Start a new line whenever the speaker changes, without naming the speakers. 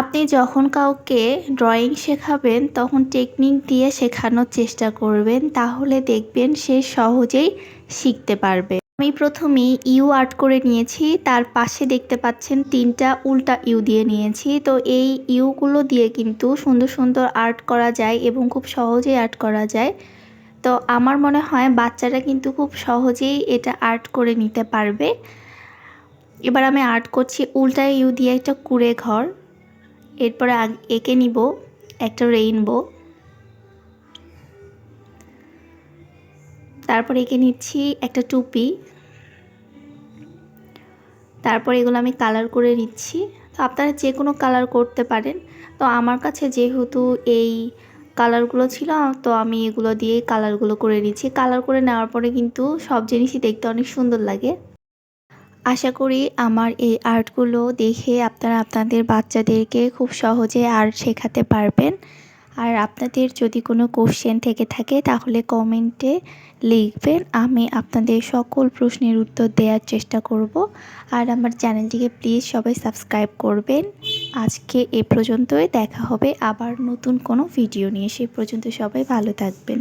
আপনি যখন কাউকে ড্রয়িং শেখাবেন, তখন টেকনিক দিয়ে শেখানোর চেষ্টা করবেন, তাহলে দেখবেন সে সহজেই শিখতে পারবে। আমি প্রথমে ইউ আর্ট করে নিয়েছি, তার পাশে দেখতে পাচ্ছেন তিনটা উল্টা ইউ দিয়ে নিয়েছি। তো এই ইউগুলো দিয়ে কিন্তু সুন্দর সুন্দর আর্ট করা যায় এবং খুব সহজেই আর্ট করা যায়। তো আমার মনে হয় বাচ্চারা কিন্তু খুব সহজেই এটা আর্ট করে নিতে পারবে। এবার আমি আর্ট করছি উল্টা ইউ দিয়ে একটা কুড়ে ঘর। এরপরে এঁকে নিব একটা রেইনবো তারপর এঁকে নিচ্ছি একটা টুপি। তারপর এগুলো আমি কালার করে নিচ্ছি। তো আপনারা যে কোনো কালার করতে পারেন। তো আমার কাছে যেহেতু এই কালারগুলো ছিল, তো আমি এগুলো দিয়ে কালারগুলো করে নিচ্ছি। কালার করে নেওয়ার পরে কিন্তু সব জিনিসই দেখতে অনেক সুন্দর লাগে। আশা করি আমার এই আর্টগুলো দেখে আপনারা আপনাদের বাচ্চাদেরকে খুব সহজে আর্ট শেখাতে পারবেন। আর আপনাদের যদি কোনো কোশ্চেন থেকে থাকে, তাহলে কমেন্টে লিখবেন। আমি আপনাদের সকল প্রশ্নের উত্তর দেওয়ার চেষ্টা করব। আর আমার চ্যানেলটিকে প্লিজ সবাই সাবস্ক্রাইব করবেন। আজকে এ পর্যন্তই। দেখা হবে আবার নতুন কোনো ভিডিও নিয়ে। সে পর্যন্ত সবাই ভালো থাকবেন।